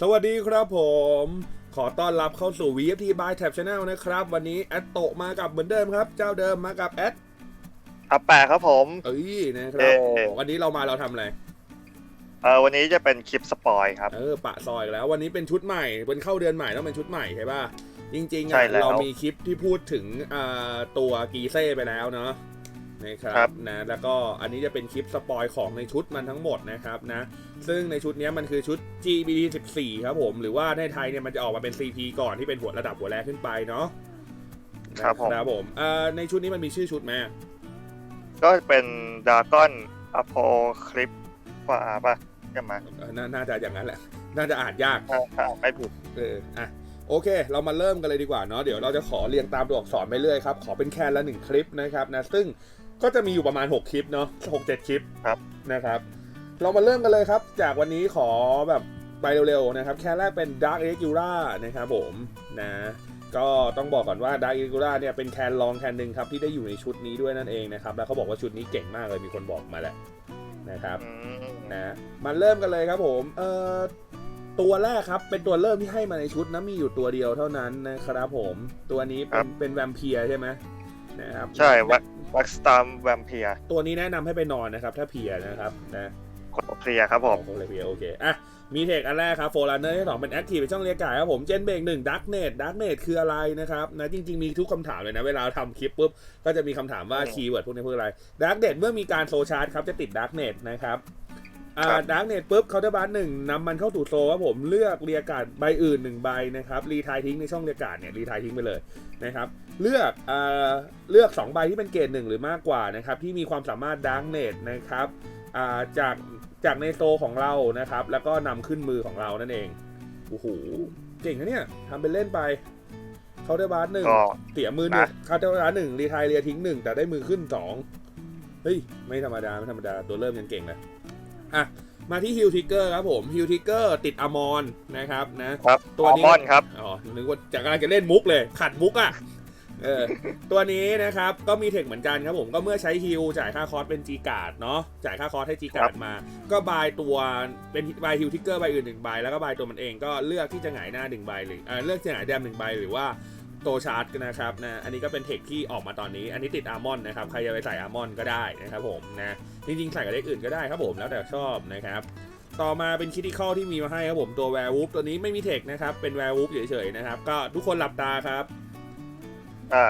สวัสดีครับผม ขอต้อนรับเข้าสู่ VFT by Tab Channel นะครับ วันนี้แอดโตะมากับเหมือนเดิมครับ เจ้าเดิมมากับแอดอัปแปะครับผม เอ้ยนะครับ เอ่อวันนี้เรามาเราทำอะไร เออวันนี้จะเป็นคลิปสปอยครับ เออปะซอยอีกแล้ว วันนี้เป็นชุดใหม่เป็นเข้าเดือนใหม่ต้องเป็นชุดใหม่ใช่ป่ะ จริงๆใช่อะแล้ว เรามีคลิปที่พูดถึงอ่าตัวกีเซ่ไปแล้วเนาะ นะคครัรับบนะแล้วก็อันนี้จะเป็นคลิปสปอยของในชุดมันทั้งหมดนะครับนะซึ่งในชุดเนี้ยมันคือชุด GBD 14 ครับผม หรือว่าในไทยเนี่ยมันจะออกมาเป็น CP ก่อนที่เป็นหัวระดับหัวแรกขึ้นไปเนาะครับผมนะครับผมเอ่อในชุดนี้มันมีชื่อชุดไหมก็เป็นดากอนอโพคลิปว่าป่ะใช่ไหมเอ่อนาน่าจะอย่างนั้นแหละ น่าจะอ่านยากถ้าถ้าไม่ผิดเอออะโอเค เรามาเริ่มกันเลยดีกว่าเนาะ เดี๋ยวเราจะขอเรียงตามตัวอักษรไปเรื่อยครับ ขอเป็นแคนละหนึ่งคลิปนะครับนะ ซึ่ง ก็จะมีอยู่ประมาณ 6 คลิปเนาะหกเจ็ดคลิปครับนะครับ เรามาเริ่มกันเลยครับ จากวันนี้ขอแบบไปเร็วๆนะครับ แคนแรกเป็น Dark e g u l a นะครับผมนะก็ต้องบอกก่อนว่า Dark e g u l a เนี่ยเป็นแคนรองแคนหนึ่งครับที่ได้อยู่ในชุดนี้ด้วยนั่นเองนะครับ แล้วเขาบอกว่าชุดนี้เก่งมากเลยมีคนบอกมาแหละนะครับอืมนะมาเริ่มกันเลยครับผมเอ่อตัวแรกครับเป็นตัวเริ่มที่ให้มาในชุดนะมีอยู่ตัวเดียวเท่านั้นนะครับผมตัวนี้เป็นเป็นแวมเพียร์ใช่ไหม นะครับใช่วัวักสตาร์แวมเพียตัวนี้แนะนำให้ไปนอนนะครับ ถ้าเพลียนะครับนะกดเพลียครับผมโอเคเพลียโอเคอะมีเทคอันแรกครับโฟลันเนอร์ที่สองเป็นแอคทีฟเป็นช่องเรียกกายครับผมเจนเบรกหนึ่งดักเนตดักเนตคืออะไรนะครับนะจริง ๆ มีทุกคำถามเลยนะ เวลาทำคลิปปุ๊บ ก็จะมีคำถามว่าอืมคีย์เวิร์ดพวกนี้คืออะไรดักเนตเมื่อมีการโซชาร์จครับ จะติดดักเนตนะครับ อ่าครับดักเน็ตปุ๊บเคาน์เตอร์บาร์หนึ่งนำมันเข้าสู่โซครับผมเลือกเรียกการ์ดใบอื่นหนึ่งใบนะครับรีทายทิ้งในช่องเรียกการ์ดเนี่ยรีทายทิ้งไปเลยนะครับเลือกอ่าเลือก 2 ใบที่เป็นเกรดหนึ่งหรือมากกว่านะครับที่มีความสามารถดักเน็ตนะครับอ่าจากจากในโซของเรานะครับแล้วก็นำขึ้นมือของเรานั่นเองโอ้โหเก่งนะเนี่ยทำเป็นเล่นไปเคาน์เตอร์บาร์หนึ่งก็เสียมือหนึ่งนะเคาน์เตอร์บาร์หนึ่งรีทายเรียทิ้งหนึ่งแต่ได้มือขึ้นสองเฮ้ยไม่ธรรมดาไม่ธรรมดาตัวเริ่มยังเก่งเลย อะมาที่ฮิลทิกเกอร์ครับผมฮิลทิกเกอร์ติดอมอนนะครับนะครับตัวอัลนี้มอนด์ครับอ๋อนึกว่าจะกำลังจะเล่นมุกเลย ขัดมุกอะเออตัวนี้นะครับก็มีเทคเหมือนกันครับผมก็เมื่อใช้ฮิลจ่ายค่าคอร์สเป็นจีการ์ดเนาะจ่ายค่าคอร์สให้จีการ์ดมา ก็บายตัวเป็นบายฮิลทิกเกอร์ใบอื่นหนึ่งใบแล้วก็บายตัวมันเองก็เลือกที่จะหงายหน้าหนึ่งใบหรือเออเลือกจะหงายแดมหนึ่งใบหรือว่า โตชาร์จนะครับนะอันนี้ก็เป็นเทคที่ออกมาตอนนี้อันนี้ติดอาร์มอนนะครับใครจะไปใส่อาร์มอนก็ได้นะครับผมนะจริงๆใส่กับเลขอื่นก็ได้ครับผมแล้วแต่ชอบนะครับต่อมาเป็นคิ t ิคอลที่มีมาให้ครับผมตัวแวร์วูฟตัวนี้ไม่มีเทคนะครับเป็นแวร์วูฟเฉยๆนะครับก็ทุกคนหลับตาครับอ่า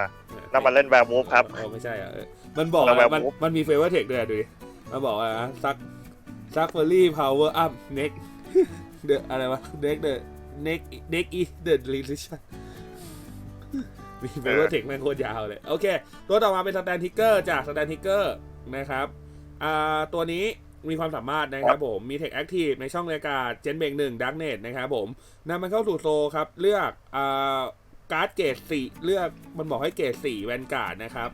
นั่นมันเล่นแวร์วูฟครับเออไม่ใช่อะเออมันบอกแล้วอะมัน werewolf มันมีเฟเวอร์เทคด้วยอะดูดิมันบอกว่าซักซักเฟอรี่พาวเวอร์อัพเน็กเดอะอะไรวะเน็กเดอะเน็กเน็กอีเดอะลิลิชัน มีเฟเวอร์เทคแม่งโคตรยาวเลย โอเค ตัวต่อมาเป็นสแตนทิกเกอร์จากสแตนทิกเกอร์นะครับอ่าตัวนี้มีความสามารถนะครับผม มีเทคแอคทีฟในช่องรายการเจนเบงหนึ่งดักเนตนะครับผมนำมันเข้าสู่โซครับ เลือกอ่าการ์ดเกรดสี่เลือกมันบอกให้เกรดสี่แวนการ์ดนะครับ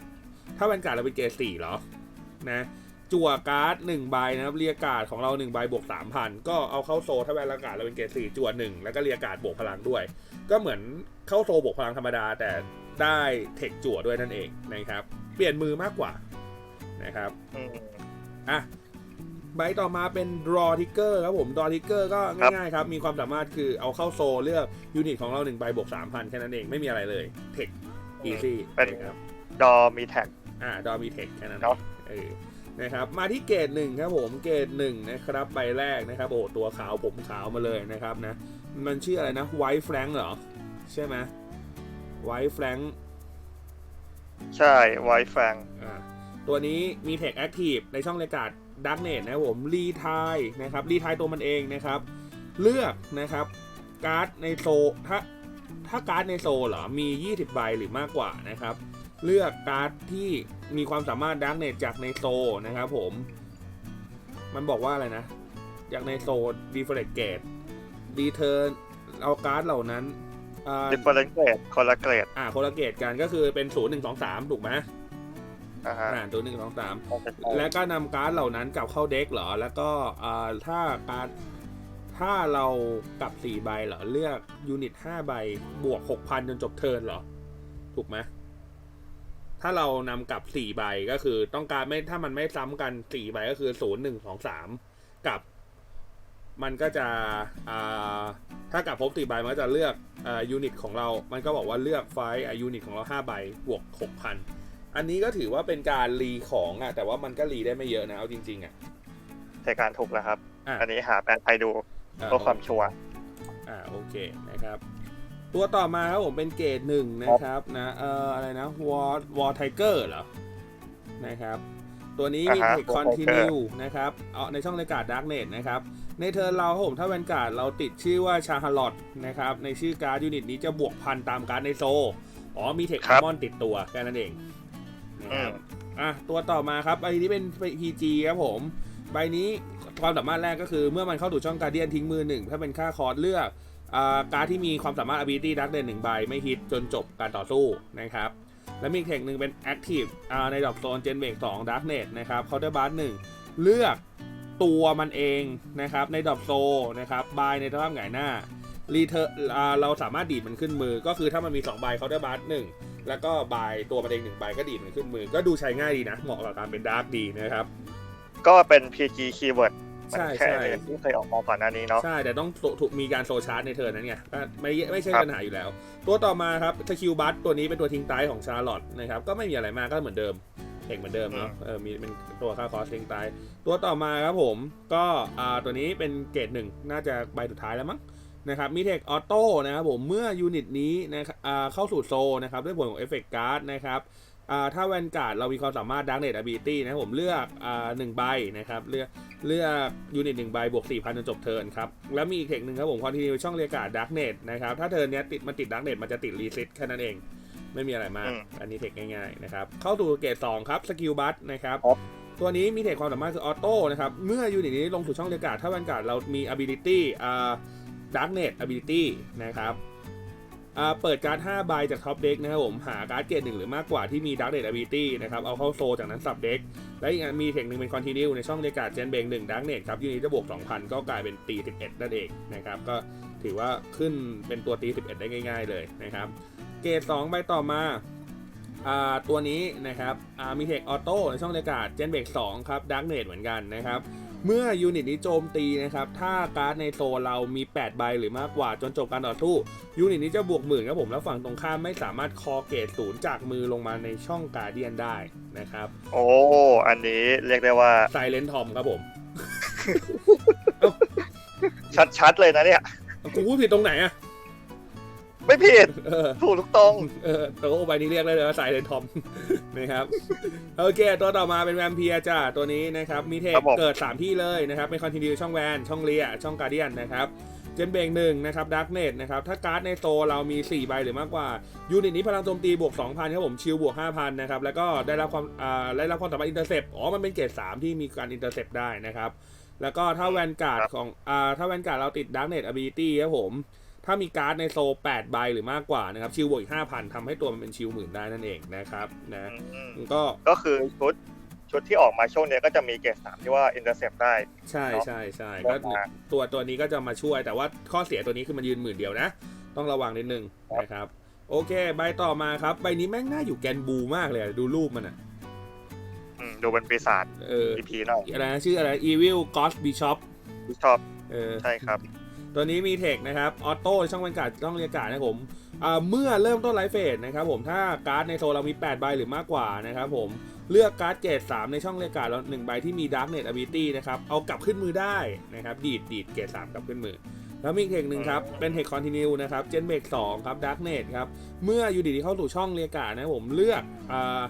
ถ้าแวนการ์ดเราเป็นเกรดสี่เหรอนะ จั่วการ์ดหนึ่งใบนะครับเรียกการ์ดของเราหนึ่งใบบวกสามพันก็เอาเข้าโซลถ้าแวนละการ์ดเราเป็นเกรดสี่จั่วหนึ่งแล้วก็เรียกการ์ดบวกพลังด้วย ก็เหมือนเข้าโซลบวกพลังธรรมดา แต่ได้เทคจั่วด้วยนั่นเองนะครับ เปลี่ยนมือมากกว่านะครับอืมอะใบต่อมาเป็น draw ticker ครับผม draw ticker ก็ครับง่ายๆครับ มีความสามารถคือเอาเข้าโซลเลือกยูนิตของเราหนึ่งใบบวกสามพันแค่นั้นเองไม่มีอะไรเลยเทค easy เป็นนะครับดอมีแท็กอ่าดอมีเทคแค่นั้นเนาะเออ นะครับมาที่เกรดหนึ่งครับผมเกรดหนึ่งนะครับใบแรกนะครับโอ้ตัวขาวผมขาวมาเลยนะครับนะมันชื่ออะไรนะไวท์แฟรงเหรอ ใช่ไหมไวท์แฟรงใช่ไวแฟงอ่าตัวนี้มีเทคแอคทีฟในช่องรายการดักเนตนะครับผมรีทายนะครับรีทายตัวมันเองนะครับ เลือกนะครับการ์ดในโซถ้าถ้าการ์ดในโซเหรอมี 20 ใบหรือมากกว่านะครับ เลือกการ์ดที่มีความสามารถดักเนตจากในโซนะครับผม มันบอกว่าอะไรนะ จากในโซดีเฟลเกตดีเทอร์เอาการ์ดเหล่านั้นอ่าดิฟเฟอเรนเกรดคนละเกรดอ่าคนละเกตกันก็คือเป็น0 1 2 3ถูกไหมอ่าฮะอ่าตัวหนึ่งสองสามแล้วก็นำการ์ดเหล่านั้นกลับเข้าเด็กเหรอ แล้วก็อ่าถ้าการ์ดถ้าเรากลับสี่ใบเหรอ เลือกยูนิตห้าใบ บวกหกพันจนจบเทิร์นเหรอ ถูกไหม ถ้าเรานำกลับสี่ใบก็คือต้องการไม่ถ้ามันไม่ซ้ำกันสี่ใบก็คือศูนย์หนึ่งสองสามกับ มันก็จะอ่าถ้ากลับพบสี่ใบมันก็จะเลือกอ่ายูนิตของเรา มันก็บอกว่าเลือกไฟล์อ่ายูนิตของเราห้าใบบวกหกพันอันนี้ก็ถือว่าเป็นการรีของอะแต่ว่ามันก็รีได้ไม่เยอะนะเอาจริงๆอะใช้การถูกแล้วครับอะอันนี้หาแปลไทยดูอ่าเพื่อความชัวร์อ่าโอเคนะครับ ตัวต่อมาครับผมเป็นเกรดหนึ่งนะครับนะเอ่ออะไรนะวอร์วอร์ไทเกอร์เหรอนะครับ ตัวนี้มีอ่าฮะเทคคอนติเนียนะครับเอาในช่องรายการดาร์กเน็ตนะครับ ในเทิร์นเราครับผมถ้าแวนการ์ดเราติดชื่อว่าชาฮาร์ลอตนะครับ ในชื่อการ์ดยูนิตนี้จะบวกพันตามการ์ดในโซอ๋อมีเทคครับมอนติดตัวแค่นั้นเองนะอืครัมบอะตัวต่อมาครับใบนี้เป็น PG ครับผม ใบนี้ความสามารถแรกก็คือเมื่อมันเข้าสู่ช่องการเดียนทิ้งมือหนึ่งถ้าเป็นค่าคอร์สเลือกอ่า การที่มีความสามารถ ability ดักเด่นหนึ่งใบไม่ฮิตจนจบการต่อสู้นะครับ และมีเทคหนึ่งเป็น active ในดอกโซนเจนเบกสองดักเน็ตนะครับเคาน์เตอร์บาร์หนึ่งเลือกตัวมันเองนะครับในดอกโซนะครับบายในสภาพหงายหน้ารีเทอร์เราสามารถดีดมันขึ้นมือ ก็คือถ้ามันมี2ใบเคาน์เตอร์บาร์หนึ่งแล้วก็บายตัวมันเองหนึ่งใบก็ดีดมันขึ้นมือ ก็ดูใช้ง่ายดีนะ เหมาะกับการเป็นดาร์กดีนะครับ ก็เป็น PG keyword มันใช่แค่ใช่ที่เคยออกมาก่อนหน้านี้เนาะใช่แต่ต้องโซถูกมีการโซชาร์จในเทิร์นนั้นไงก็ไม่ไม่ใช่ครับปัญหาอยู่แล้ว ตัวต่อมาครับสกิลบัตตัวนี้เป็นตัวทิ้งตายของชาร์ลอตนะครับก็ไม่มีอะไรมากก็เหมือนเดิมเทคเหมือนเดิมเนาะเออมีเป็นตัวค่าคอสทิ้งตาย ตัวต่อมาครับผมก็อ่าตัวนี้เป็นเกรดหนึ่งน่าจะใบสุดท้ายแล้วมั้งนะครับมีเทคออโต้นะครับผมเมื่อยูนิตนี้นะครับอ่าเข้าสู่โซนะครับด้วยผลของเอฟเฟกต์การ์ดนะครับอ่า ถ้าแวนการ์ดเรามีความสามารถดักเนตอ b บิลิตี้นะครับผมเลือกอ่าหนึ่งใบนะครับเลือกเลือกยูนิตหนึ่งใบบวก4 0 0 0จนจบเทิร์นครับ แล้วมีอีกเทคหนึ่งครับผมคอนติเนียช่องเรียกการ์ดดักเนตนะครับ ถ้าเทิร์นเนี้ยติดมันติดดักเนตมันจะติดรีเซ็ตแค่นั้นเอง ไม่มีอะไรมากอืมอันนี้เทคง่ายๆนะครับ เข้าสู่เกรด2ครับสกิลบัตนะครับครับตัวนี้มีเทคความสามารถคือออโต้นะครับ เมื่อยูนิตนี้ลงสู่ช่องเรียกการ์ดถ้าแวนการ์ดเรามี ability อ่า darknet ability นะครับอ่า เปิดการ์ด5ใบจากท็อปเด็กนะครับผมหาการ์ดเกรดหนึ่งหรือมากกว่าที่มี darknet ability นะครับเอาเข้าโซจากนั้นสับเด็กและอีกอันมีเทคหนึ่งเป็น continue ในช่องเรียกาดเจนเบงหนึ่ง darknet ครับยูนิตจะบวก2,000 ก็กลายเป็นตี11นั่นเองนะครับก็ถือว่าขึ้นเป็นตัวตี11 ได้ง่าย ๆ เลยนะครับเกรด2ใบต่อมาอตัวนี้นะครับมีเทคออโต้ในช่องเรียกาดเจนเบก2ครับดักเนตเหมือนกันนะครับ เมื่อยูนิตนี้โจมตีนะครับ ถ้าการ์ดในโซนเรามี 8 ใบหรือมากกว่าจนจบการต่อสู้ยูนิตนี้จะบวกหมื่นครับผม แล้วฝั่งตรงข้ามไม่สามารถคอเกรดศูนย์จากมือลงมาในช่องการเดียนได้นะครับ โอ้ อันนี้เรียกได้ว่าไซเลนทอมครับผม ชัดๆเลยนะเนี่ย กูพูดผิดตรงไหนอะ ไม่ผิดเออถูกทุกตรง เออตัวใบนี้เรียกได้เลยว่าสายเลนทอม นะครับโอเค ตัวต่อมาเป็นแวมเพียจ้าตัวนี้นะครับมีเทคครับผม เกิด 3 ที่เลยนะครับเป็นคอนติเนียช่องแวนช่องเลียช่องการเดียนนะครับเจนเบงหนึ่งนะครับดักเนตนะครับถ้าการ์ดในโซเรามี 4 ใบหรือมากกว่า ยูนิตนี้พลังโจมตีบวก 2,000ครับผมชิลบวก 5,000นะครับแล้วก็ได้รับความอ่าได้รับความสามารถอินเตอร์เซปอ๋อมันเป็นเกรด3ที่มีการอินเตอร์เซปได้นะครับแล้วก็ถ้าแวนการ์ดครับของอ่าถ้าแวนการ์ดเราติดดักเนตอ ability ครับผม ถ้ามีการ์ดในโซ8ใบหรือมากกว่านะครับชิลบวกอีก5,000ทำให้ตัวมันเป็นชิลหมื่นได้นั่นเองนะครับนะอืมก็ก็คือชุดชุดที่ออกมาช่วงเนี้ยก็จะมีเกรดสามที่ว่า intercept ได้ ใช่เนอะใช่ใช่ก็ก็มาตัวตัวนี้ก็จะมาช่วย แต่ว่าข้อเสียตัวนี้คือมันยืนหมื่นเดียวนะ ต้องระวังนิดนึงครับนะครับ โอเค ใบต่อมาครับ ใบนี้แม่งน่าอยู่แกนบูมากเลยอะดูรูปมันอะอืมดูเป็นปีศาจเออ EP หน่อยอะไรนะชื่ออะไร Evil Ghost Bishop ที่ชอบเออใช่ครับ ตัวนี้มีเทคนะครับออโต้ช่องบรรยากาศช่องเรียกการนะครับผมอ่าเมื่อเริ่มต้นไลฟ์เฟสนะครับผมถ้าการ์ดในโซนเรามี 8 ใบหรือมากกว่านะครับผมเลือกการ์ดเกรด3ในช่องเรียกการแล้วหนึ่งใบที่มี Dark Net Ability นะครับเอากลับขึ้นมือได้นะครับดีดดีดเกรด3กลับขึ้นมือแล้วมีอีกเทคหนึ่งครับเป็นเทคคอนติเนียนะครับเจนเบก2ครับ Dark Net ครับเมื่อยูดีที่เข้าสู่ช่องเรียกการนะครับผมเลือกอ่า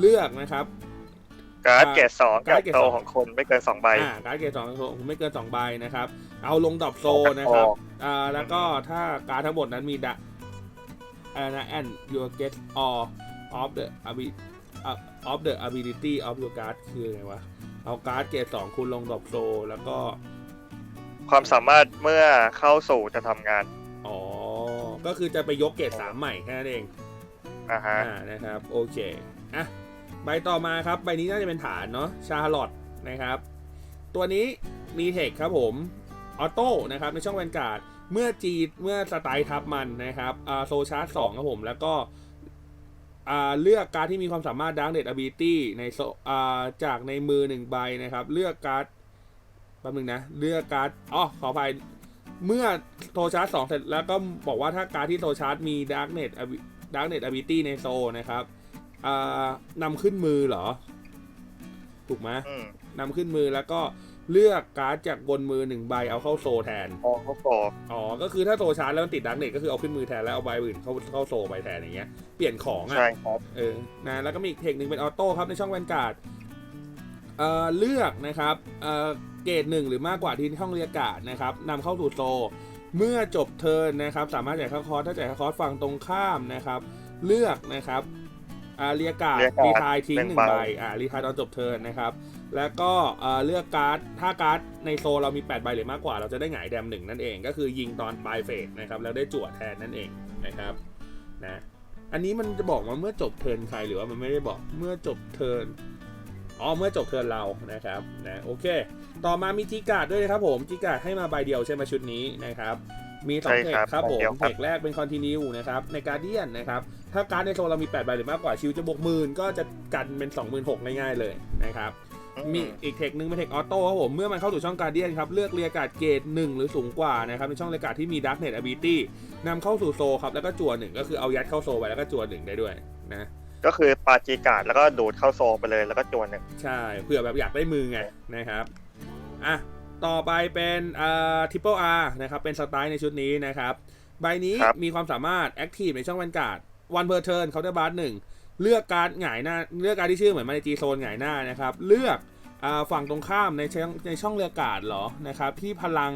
เลือกนะครับ การ์ดอ่าเกรดสองการ์กัดบเกรดโตสองของคนไม่เกินสองใบอ่าการ์ดเกรดสองผมไม่เกิน2ใบนะครับ เอาลงดรอปโซนะครับอ่าแล้วก็ถ้าการดทั้งหมดนั้นมีดะอะไรนะ and your get all of the abi uh, of the ability of your card คือไงวะ เอาการ์ดเกรดสองคุณลงดรอปโซแล้วก็ ความสามารถเมื่อเข้าสู่จะทำงาน อ๋อ ก็คือจะไปยกเกรดสามใหม่แค่นั้นเองนะฮะอ่านะครับ โอเคอะ ใบต่อมาครับใบนี้น่าจะเป็นฐานเนาะชาร์ลอตนะครับ ตัวนี้มีเทคครับผมออโต้นะครับในช่องแวนการ์ดเมื่อจีเมื่อสไตล์ทับมันนะครับอ่าโซชาร์จสองครับผมแล้วก็อ่าเลือกการ์ดที่มีความสามารถดังเด็ดอ ability ในโซอ่าจากในมือหนึ่งใบนะครับ เลือกการ์ดแป๊บนึงนะ เลือกการ์ดอ๋อขออภัยเมื่อโซชาร์จสองเสร็จแล้วก็บอกว่าถ้าการดที่โซชาร์จมีดาร์กเน็ตดาร์กเน็ตอ b ิตี้ในโซนะครับ อ่านำขึ้นมือเหรอ ถูกไหมอืมนำขึ้นมือแล้วก็เลือกการ์ดจากบนมือหนึ่งใบเอาเข้าโซแทนโอ้โหอ๋อ ก็คือถ้าโซชาร์จแล้วมันติดดักเน็ตก็คือเอาขึ้นมือแทนแล้วเอาใบอื่นเข้าเข้าโซไปแทนอย่างเงี้ย เปลี่ยนของอะ ใช่ครับเออ นะ แล้วก็มีอีกเทคหนึ่งเป็นออโต้ครับในช่องแวนการ์ด เอ่อ เลือกนะครับ เอ่อ เกรดหนึ่งหรือมากกว่าที่ช่องเรียกการ์ดนะครับนำเข้าสู่โซ เมื่อจบเทิร์นนะครับ สามารถจ่ายค่าคอร์สถ้าจ่ายค่าคอร์สฝั่งตรงข้ามนะครับ เลือกนะครับ อ่าเรียกการ์ดเรียกการ์ดรีทายทิ้งหนึ่งหนึ่งใบ ใบอ่ารีทายตอนจบเทิร์นนะครับ แล้วก็เอ่อเลือกการ์ดถ้าการ์ดในโซเรามี 8 ใบหรือมากกว่า เราจะได้หงายแดมหนึ่งนั่นเอง ก็คือยิงตอนปลายเฟสนะครับ แล้วได้จั่วแทนนั่นเองนะครับนะอันนี้มันจะบอกว่าเมื่อจบเทิร์นใครหรือว่ามันไม่ได้บอกเมื่อจบเทิร์นอ๋อเมื่อจบเทิร์นเรานะครับนะโอเค ต่อมามีจีการ์ดด้วยนะครับผมจีการ์ดให้มาใบเดียวใช่ไหมชุดนี้นะครับ มีสองใช่เทคครับครับผมใบเดียวเทครับ คแรกเป็นคอนติเนียนะครับในการเดียนนะครับ ถ้าการ์ดในโซนเรามี8ใบหรือมากกว่าชิวจะบวกหมื่นก็จะกันเป็น 26,000ง่ายๆเลยนะครับมีอีกเทคหนึ่งเป็นเทคออโต้ครับผม เมื่อมันเข้าสู่ช่องการเดียนครับ เลือกเรียกการ์ดเกรดหนึ่งหรือสูงกว่านะครับในช่องเรียกการ์ดที่มีดักเน็ตอ b บิตี้นำเข้าสู่โซครับ แล้วก็จั่วหนึ่งก็คือเอายัดเข้าโซไปแล้วก็จั่วหนึ่งได้ด้วยนะก็คือปาจีการ์ดแล้วก็ดูดเข้าโซไปเลยแล้วก็จวนหนึ่งใช่เผื่อแบบอยากได้มือไงนะครับอะต่อไปเป็นอ่าทิปเปิลอาร์นะครับเป็นสไตล์ในชุดนี้นะครับใบนี้มีความสามารถแอคทีฟในช่องแวนการ์ด วันเพอร์เทิร์นเคาน์เตอร์บาร์หนึ่งเลือกการหงายหน้าเลือกการที่ชื่อเหมือนมาในจีโซนหงายหน้านะครับ เลือกฝั่งตรงข้ามในช่องในช่องเลือกกาดเหรอนะครับ ที่พลัง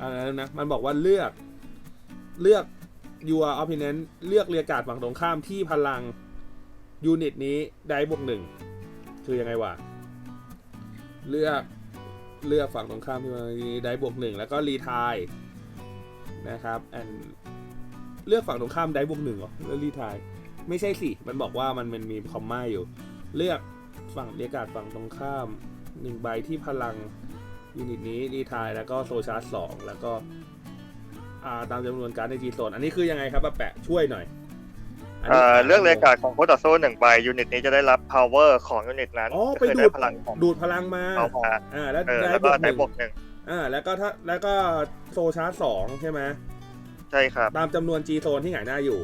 อะไรนะมันบอกว่าเลือกเลือก your opponent เลือกเรียกกาดฝั่งตรงข้ามที่พลังยูนิตนี้ได้บวกหนึ่งคือยังไงวะเลือกเลือกฝั่งตรงข้ามที่มันได้บวกหนึ่งแล้วก็รีทายนะครับแอน เลือกฝั่งตรงข้ามได้บวกหนึ่งเหรอแล้วรีทายไม่ใช่สิ มันบอกว่ามันมันมีคอมมาอยู่ เลือกฝั่งเรียกการ์ดฝั่งตรงข้ามหนึ่งใบที่พลังยูนิตนี้รีทายแล้วก็โซชาร์จสองแล้วก็อ่าตามจำนวนการดในจีโซนอันนี้คือยังไงครับป้าแปะช่วยหน่อยนเอ่นี้อเลือกเลยการ์ดของคู่ต่อสู้หนึ่งใบยูนิตนี้จะได้รับ power ของยูนิตนั้นอ๋อก็ไปคือดูได้ดพลังของดูดพลังมาเข้ามาอ่าแล้วเออได้แล้วบก็วกหได้นึ่งบวกหนึ่งอ่าแล้วก็ถ้าแล้วก็โซชาร์จสองใช่ไหม ใช่ครับ ตามจำนวน G โซนที่หงายหน้าอยู่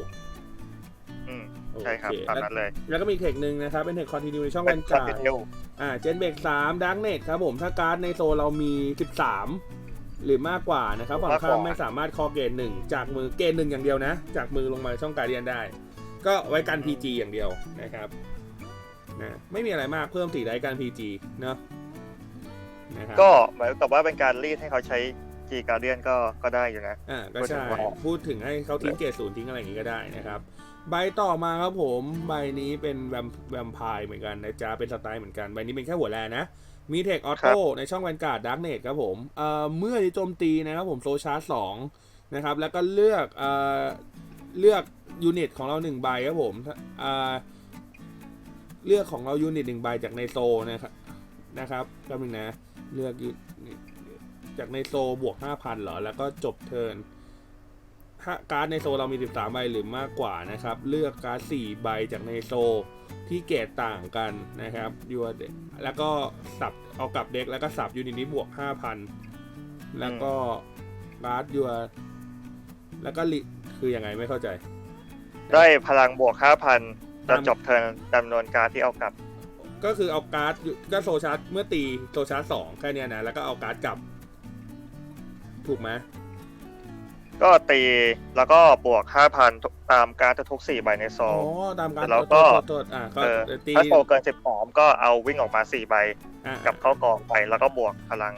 อืมโอใช่ครับเคตามแล้วนั้นเลยแล้วก็มีอีกเทคหนึ่งนะครับ เป็นเทคคอนติเนียในช่องเป็แวนนคอนการ์ติดเนียอ่าเจนเบกสามดักเน็ตครับผมถ้าการ์ดในโซนเรามีสิบสามหรือมากกว่านะครับฝั่งข้ามไม่สามารถคอเกณฑ์หนึ่งจากมือเกณฑ์หนึ่งอย่างเดียวนะ จากมือลงมาช่องการเดียนได้ ก็ไว้กัน PG อย่างเดียวนะครับนะไม่มีอะไรมากเพิ่มสีได้กัน PG เนาะนะครับก็เหมือนกับว่าเป็นการรีดให้เขาใช้ G Guardian ก็ก็ได้อยู่นะอ่าก็ใช่พูดถึงว่าพูดถึงให้เขาทิ้งเกรดศูนย์ทิ้งอะไรอย่างงี้ก็ได้นะครับ ใบต่อมาครับผมใบนี้เป็นแวมแวมไพร์เหมือนกันนะจ๊ะเป็นสไตล์เหมือนกันใบนี้เป็นแค่หัวแลนะมีเทคออโต้ในช่องแวนการ์ดดักเนตครับผมเอ่อเมื่อโจมตีนะครับผมโซชาร์จสองนะครับแล้วก็เลือกเอ่อเลือกยูนิตของเราหนึ่งใบครับผมเอ่อเลือกของเรายูนิตหนึ่งใบจากในโซนะครับนะครับแป๊บนึงนะ เลือกยูนิต จากในโซบวกห้าพันเหรอ แล้วก็จบเทิร์นถ้าการ์ดในโซเรามี 13 ใบหรือมากกว่านะครับ เลือกการ์ด 4 ใบจากในโซที่เกรดต่างกันนะครับยูเดแล้วก็สับเอากลับเด็กแล้วก็สับยูนิตนี้บวก 5,000 แล้วก็การ์ดยูแล้วก็ลิคือยังไงไม่เข้าใจ ได้พลังบวก 5,000ตาจะมจบเทิร์นจำนวนการดที่เอากลับ ก็คือเอาการ์ดอยู่ก็โซชาร์จเมื่อตีโซชาร์จสองแค่เนี้ยนะแล้วก็เอาการ์ดกลับ ถูกไหมก็ตีแล้วก็บวก5,000ตามการดทุกๆ4ใบในโซอ๋อลตามการ์ดแล้วก็โทษโทษโทษอะก็เออตีถ้าโซลเกิน13ก็เอาวิ่งออกมา4ใบอะกลับเข้ากองไป แล้วก็บวกพลัง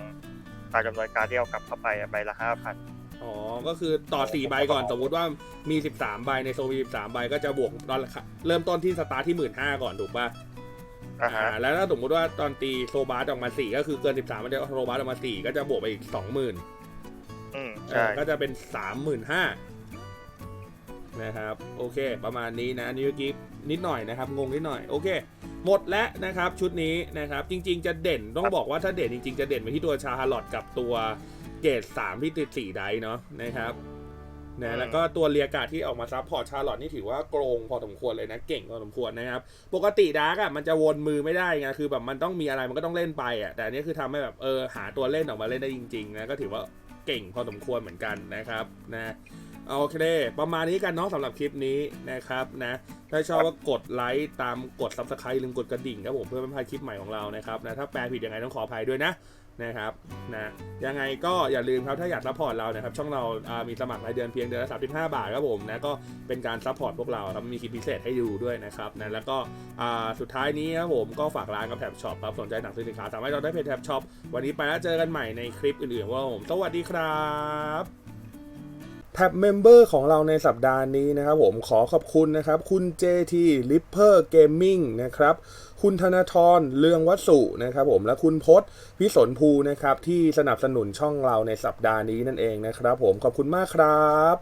ตามจำนวนการดที่เอากลับเข้าไปอะใบละ5,000อ๋อก็คือต่อ4ใบก่อนสมมุติว่ามี13ใบในโซมี13ใบก็จะบวกตอนเริ่มต้นที่สตาร์ทที่15,000ก่อนถูกป่ะอ่าฮะ อ่าแล้วถ้าสมมุติว่าตอนตีโซบาร์ออกมา4ก็คือเกิน13มันจะโซบาร์ออกมา4ก็จะบวกไปอีก20,000อืมเอใช่อก็จะเป็น35,000นะครับ โอเค ประมาณนี้นะอันนี้เมื่อกี้นิดหน่อยนะครับ งงนิดหน่อย โอเค หมดแล้วนะครับ ชุดนี้นะครับ จริง ๆ จะเด่นต้องบอกว่าถ้าเด่นจริง ๆ จะเด่นไปที่ตัวชาฮาร์ลอตกับตัวเกรด3ที่ติด4ไดส์เนาะนะครับนะแล้วก็ตัวเรียกาดที่ออกมาซับพอร์ตชาร์ลอตนี่ถือว่าโกรงพอสมควรเลยนะเก่งพอสมควรนะครับ ปกติดาร์กอะมันจะวนมือไม่ได้ไงคือแบบมันต้องมีอะไรมันก็ต้องเล่นไปอะแต่อันนี้คือทำให้แบบเออหาตัวเล่นออกมาเล่นได้จริงๆนะก็ถือว่า เก่งพอสมควรเหมือนกันนะครับนะโอเค ประมาณนี้กันเนาะสำหรับคลิปนี้นะครับนะถ้าชอบก็กดไลค์ตามกด subscribe ลืมกดกระดิ่งครับผมเพื่อไม่พลาดคลิปใหม่ของเรานะครับนะถ้าแปลผิดยังไงต้องขออภัยด้วยนะ นะครับนะยังไงก็อย่าลืมครับถ้าอยากซัพพอร์ตเรานะครับช่องเรามีสมัครรายเดือนเพียงเดือนละสามสิบาทครับผมนะก็เป็นการซัพพอร์ตพวกเราครับมีคลิปพิเศษให้ดูด้วยนะครับนะแล้วก็สุดท้ายนี้ครับผมก็ฝากร้านกับแท็บช็อปครับสนใจหนังซื้อสินค้าสามารถเราได้เพจแท็บช็อปวันนี้ไปแล้วเจอกันใหม่ในคลิปอื่นๆว่าผมสวัสดีครับ แท็บเมมเบอร์ของเราในสัปดาห์นี้นะครับผมขอขอบคุณนะครับ คุณ JT Lipper Gaming นะครับ คุณธนาธรเลืองวัสุนะครับผมและคุณพศพิสนภูนะครับ ที่สนับสนุนช่องเราในสัปดาห์นี้นั่นเองนะครับผมขอบคุณมากครับ